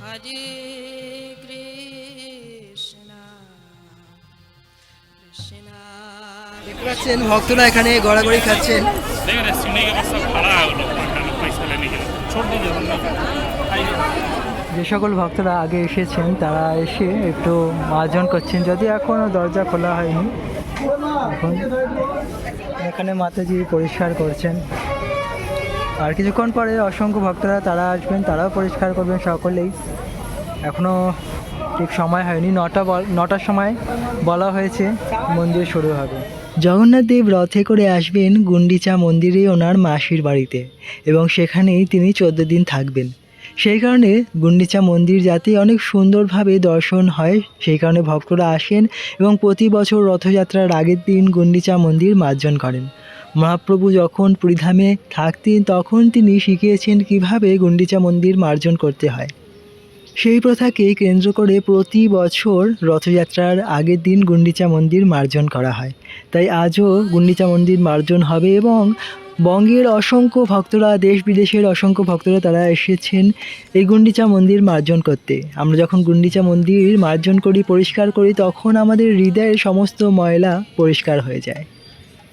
হরে দেখতে পাচ্ছেন ভক্তরা এখানে গড়াগড়ি খাচ্ছেন। যে সকল ভক্তরা আগে এসেছেন তারা এসে একটু মাজন করছেন। যদি এখনও দরজা খোলা হয়নি। এখন এখানে মাতাজি পরিষ্কার করছেন। আর কিছুক্ষণ পরে অসংখ্য ভক্তরা তারা আসবেন, তারাও পরিষ্কার করবেন সকলেই। এখনও ঠিক সময় হয়নি, নটা নটার সময় বলা হয়েছে মন্দির শুরু হবে। জগন্নাথ দেব রথে করে আসবেন গুন্ডিচা মন্দিরে ওনার মাসির বাড়িতে এবং সেখানেই তিনি চোদ্দ দিন থাকবেন। সেই কারণে গুন্ডিচা মন্দির যাতে অনেক সুন্দরভাবে দর্শন হয়, সেই কারণে ভক্তরা আসেন এবং প্রতি বছর রথযাত্রার আগের দিন গুন্ডিচা মন্দির মার্জন করেন। মহাপ্রভু যখন পুরীধামে থাকতেন, তখন তিনি শিখিয়েছেন কীভাবে গুন্ডিচা মন্দির মার্জন করতে হয়। সেই প্রথাকে কেন্দ্র করে প্রতি বছর রথযাত্রার আগের দিন গুন্ডিচা মন্দির মার্জন করা হয়। তাই আজও গুন্ডিচা মন্দির মার্জন হবে এবং বঙ্গের অসংখ্য ভক্তরা দেশ বিদেশের অসংখ্য ভক্তরা তারা এসেছেন এই গুন্ডিচা মন্দির মার্জন করতে। আমরা যখন গুন্ডিচা মন্দির মার্জন করি, পরিষ্কার করি, তখন আমাদের হৃদয়ের সমস্ত ময়লা পরিষ্কার হয়ে যায়।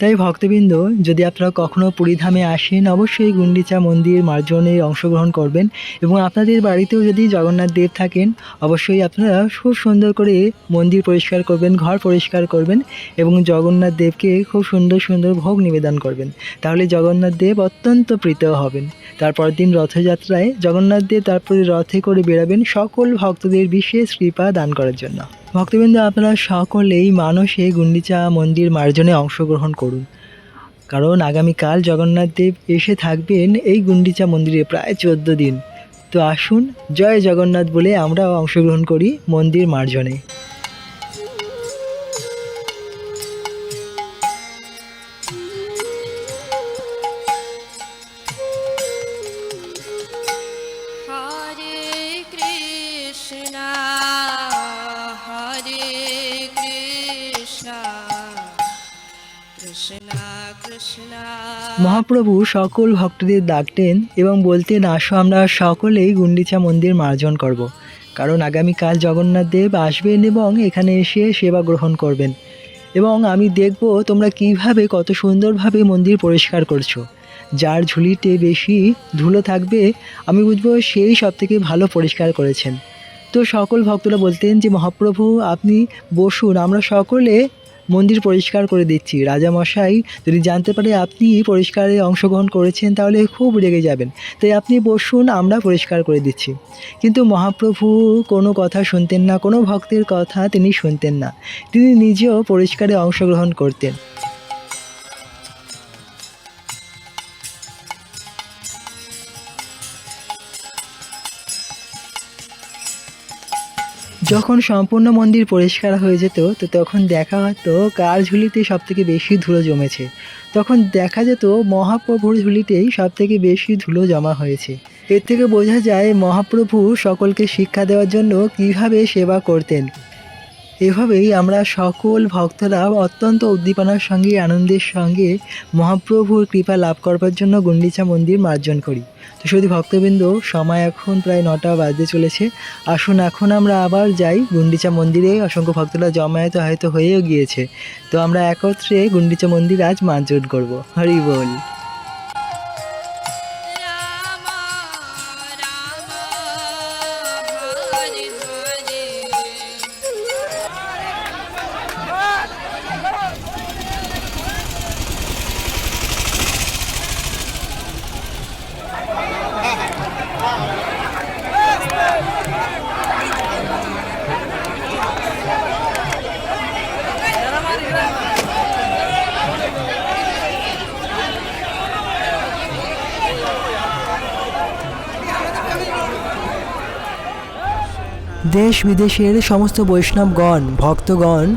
তাই ভক্তবৃন্দ, যদি আপনারা কখনও পুরীধামে আসেন, অবশ্যই গুন্ডিচা মন্দির মার্জনে অংশগ্রহণ করবেন এবং আপনাদের বাড়িতেও যদি জগন্নাথ দেব থাকেন, অবশ্যই আপনারা খুব সুন্দর করে মন্দির পরিষ্কার করবেন, ঘর পরিষ্কার করবেন এবং জগন্নাথ দেবকে খুব সুন্দর সুন্দর ভোগ নিবেদন করবেন। তাহলে জগন্নাথ দেব অত্যন্ত প্রীত হবেন। তারপর দিন রথযাত্রায় জগন্নাথ দেব তারপরে রথে করে বেরাবেন সকল ভক্তদের বিশেষ কৃপা দান করার জন্য। ভক্তবৃন্দ, আপনারা সকলেই মানসে গুন্ডিচা মন্দির মার্জনে অংশগ্রহণ করুন। কারণ আগামীকাল জগন্নাথ দেব এসে থাকবেন এই গুন্ডিচা মন্দিরে প্রায় চোদ্দ দিন। তো আসুন, জয় জগন্নাথ বলে আমরাও অংশগ্রহণ করি মন্দির মার্জনে। মহাপ্রভু সকল ভক্তদের ডাকতেন এবং বলতেন, আসো, আমরা সকলেই গুন্ডিচা মন্দির মার্জন করব। কারণ আগামীকাল জগন্নাথ দেব আসবেন এবং এখানে এসে সেবা গ্রহণ করবেন। এবং আমি দেখব তোমরা কীভাবে কত সুন্দরভাবে মন্দির পরিষ্কার করছ। যার ঝুলিতে বেশি ধুলো থাকবে, আমি বুঝব সেই সব থেকে ভালো পরিষ্কার করেছেন। তো সকল ভক্তরা বলতেন যে, মহাপ্রভু, আপনি বসুন, আমরা সকলে মন্দির পরিষ্কার করে দিচ্ছি। রাজামশাই, যদি জানতে পারে আপনি পরিষ্কারে অংশগ্রহণ করেছেন, তাহলে খুব রেগে যাবেন। তাই আপনি বসুন, আমরা পরিষ্কার করে দিচ্ছি। কিন্তু মহাপ্রভু কোনো কথা শুনতেন না, কোনো ভক্তের কথা তিনি শুনতেন না। তিনি নিজেও পরিষ্কারে অংশগ্রহণ করতেন। যখন সম্পূর্ণ মন্দির পরিষ্কার হয়ে যেত, তো তখন দেখা হতো কার ঝুলিতে সব থেকে বেশি ধুলো জমেছে। তখন দেখা যেত মহাপ্রভুর ঝুলিতেই সব থেকে বেশি ধুলো জমা হয়েছে। এর থেকে বোঝা যায় মহাপ্রভু সকলকে শিক্ষা দেওয়ার জন্য কীভাবে সেবা করতেন। এভাবেই আমরা সকল ভক্তরা অত্যন্ত উদ্দীপনার সঙ্গে, আনন্দের সঙ্গে মহাপ্রভুর কৃপা লাভ করবার জন্য গুন্ডিচা মন্দির মার্জন করি। তো শুধু ভক্তবৃন্দ, সময় এখন প্রায় নটা বাজতে চলেছে। আসুন, এখন আমরা আবার যাই। গুন্ডিচা মন্দিরে অসংখ্য ভক্তরা জমায়েত হয়তো হয়েও গিয়েছে। তো আমরা একত্রে গুন্ডিচা মন্দির আজ মার্জন করব। হরি বল। দেশ বিদেশের সমস্ত বৈষ্ণবগণ, ভক্তগণ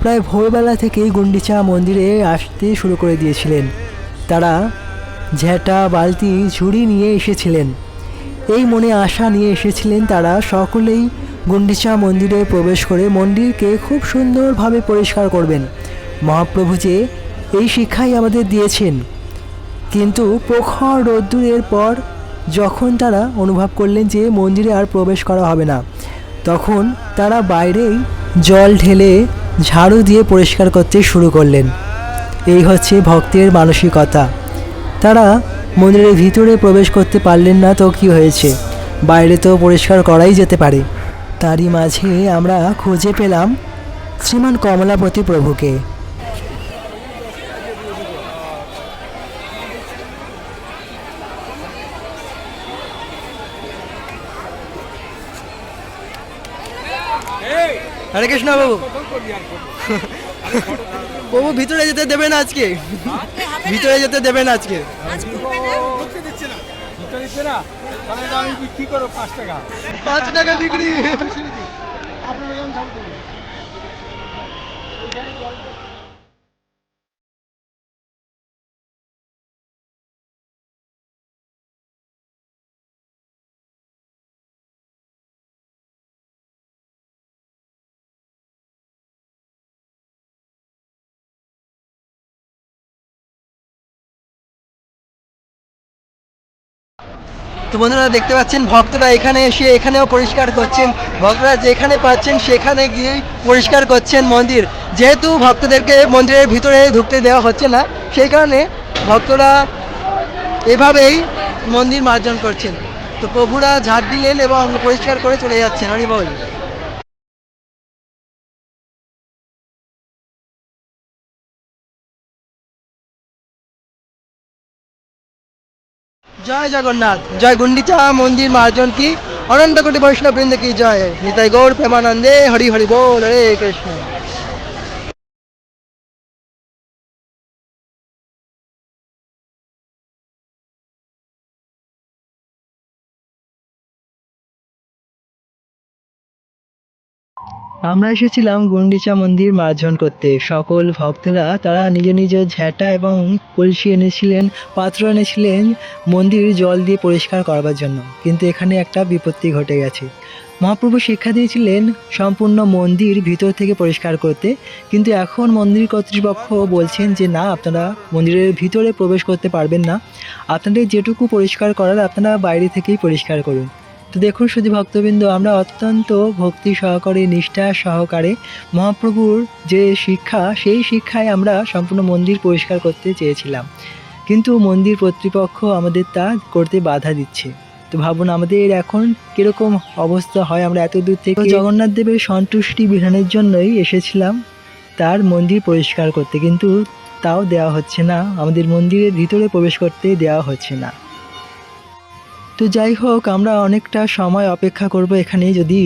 প্রায় ভোরবেলা থেকেই গুন্ডিচা মন্দিরে আসতে শুরু করে দিয়েছিলেন। তারা ঝেঁটা, বালতি, ঝুড়ি নিয়ে এসেছিলেন। এই মনে আশা নিয়ে এসেছিলেন তারা সকলেই গুন্ডিচা মন্দিরে প্রবেশ করে মন্দিরকে খুব সুন্দরভাবে পরিষ্কার করবেন। মহাপ্রভু যে এই শিক্ষাই আমাদের দিয়েছেন। কিন্তু প্রখর রোদ্দুরের পর যখন তারা অনুভব করলেন যে মন্দিরে আর প্রবেশ করা হবে না তখন তারা বাইরেই জল ঢেলে ঝাড়ু দিয়ে পরিষ্কার করতে শুরু করলেন। এই হচ্ছে ভক্তের মানসিকতা। তারা মন্দিরের ভিতরে প্রবেশ করতে পারলেন না তো কি হয়েছে? বাইরে তো পরিষ্কার করাই যেতে পারে। তারই মাঝে আমরা খুঁজে পেলাম শ্রীমান কমলাপতি প্রভুকে। হরে কৃষ্ণ বাবু। বাবু, ভিতরে যেতে দেবে না আজকে। ভিতরে যেতে দেবে না আজকে। পাঁচ টাকা বিক্রি। তো বন্ধুরা দেখতে পাচ্ছেন, ভক্তরা এখানে এসে এখানেও পরিষ্কার করছেন। ভক্তরা যেখানে পাচ্ছেন, সেখানে গিয়েই পরিষ্কার করছেন মন্দির। যেহেতু ভক্তদেরকে মন্দিরের ভিতরে ঢুকতে দেওয়া হচ্ছে না, সেই কারণে ভক্তরা এভাবেই মন্দির মার্জন করছেন। তো প্রভুরা ঝাড় দিলেন এবং পরিষ্কার করে চলে যাচ্ছেন। হরি জয় জগন্নাথ, জয় গুন্ডিচা মন্দির মার্জন কি? অনন্ত কোটি বৈষ্ণব বৃন্দ কি জয়? নিতাই গৌর প্রেমানন্দে হরি হরি বল, হরে কৃষ্ণ। আমরা এসেছিলাম গুন্ডিচা মন্দির মার্জন করতে। সকল ভক্তরা, তারা নিজ নিজ ঝ্যাঁটা এবং কলসি এনেছিলেন, পাত্র এনেছিলেন মন্দির জল দিয়ে পরিষ্কার করবার জন্য। কিন্তু এখানে একটা বিপত্তি ঘটে গেছে। মহাপ্রভু শিক্ষা দিয়েছিলেন সম্পূর্ণ মন্দির ভিতর থেকে পরিষ্কার করতে। কিন্তু এখন মন্দির কর্তৃপক্ষ বলছেন যে, না, আপনারা মন্দিরের ভিতরে প্রবেশ করতে পারবেন না। আপনাদের যেটুকু পরিষ্কার করার, আপনারা বাইরে থেকেই পরিষ্কার করুন। তো দেখুন শুধু ভক্তবৃন্দ, আমরা অত্যন্ত ভক্তি সহকারে, নিষ্ঠা সহকারে মহাপ্রভুর যে শিক্ষা, সেই শিক্ষায় আমরা সম্পূর্ণ মন্দির পরিষ্কার করতে চেয়েছিলাম। কিন্তু মন্দির কর্তৃপক্ষ আমাদের তা করতে বাধা দিচ্ছে। তো ভাবুন আমাদের এখন কীরকম অবস্থা হয়, আমরা এত দূর থেকে জগন্নাথ দেবের সন্তুষ্টি বিধানের জন্যই এসেছিলাম তার মন্দির পরিষ্কার করতে। কিন্তু তাও দেওয়া হচ্ছে না, আমাদের মন্দিরের ভিতরে প্রবেশ করতে দেওয়া হচ্ছে না। তো যাই হোক, আমরা অনেকটা সময় অপেক্ষা করব এখানে যদি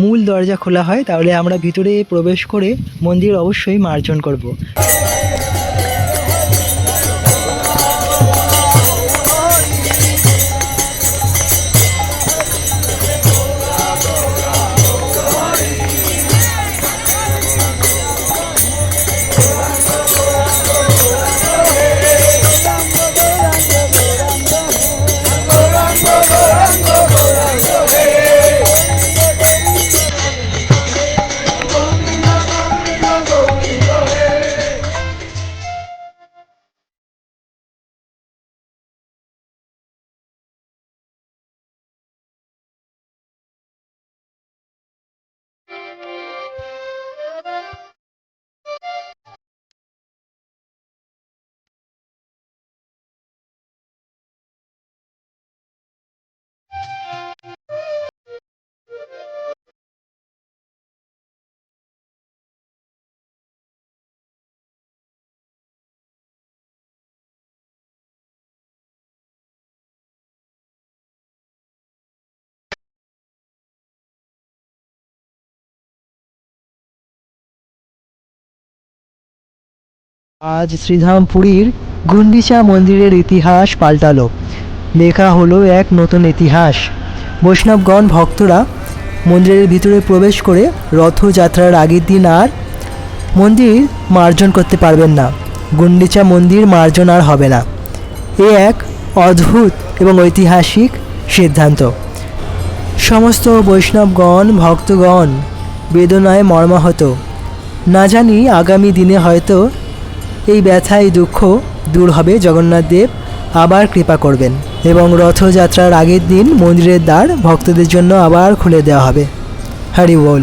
মূল দরজা খোলা হয়, তাহলে আমরা ভিতরে প্রবেশ করে মন্দির অবশ্যই মার্জন করব। আজ শ্রীধাম পুরীর গুন্ডিচা মন্দিরের ইতিহাস পাল্টালো। লেখা হলো এক নতুন ইতিহাস। বৈষ্ণবগণ ভক্তরা মন্দিরের ভিতরে প্রবেশ করে রথযাত্রার আগের দিন আর মন্দির মার্জন করতে পারবেন না। গুন্ডিচা মন্দির মার্জন আর হবে না। এ এক অদ্ভুত এবং ঐতিহাসিক সিদ্ধান্ত। সমস্ত বৈষ্ণবগণ, ভক্তগণ বেদনায় মর্মাহত। না জানি আগামী দিনে হয়তো এই ব্যথা এই দুঃখ দূর হবে জগন্নাথ দেব। আবার কৃপা করবেন এবং রথযাত্রার আগের দিন মন্দিরের দ্বার ভক্তদের জন্য আবার খুলে দেওয়া হবে। হরি বল।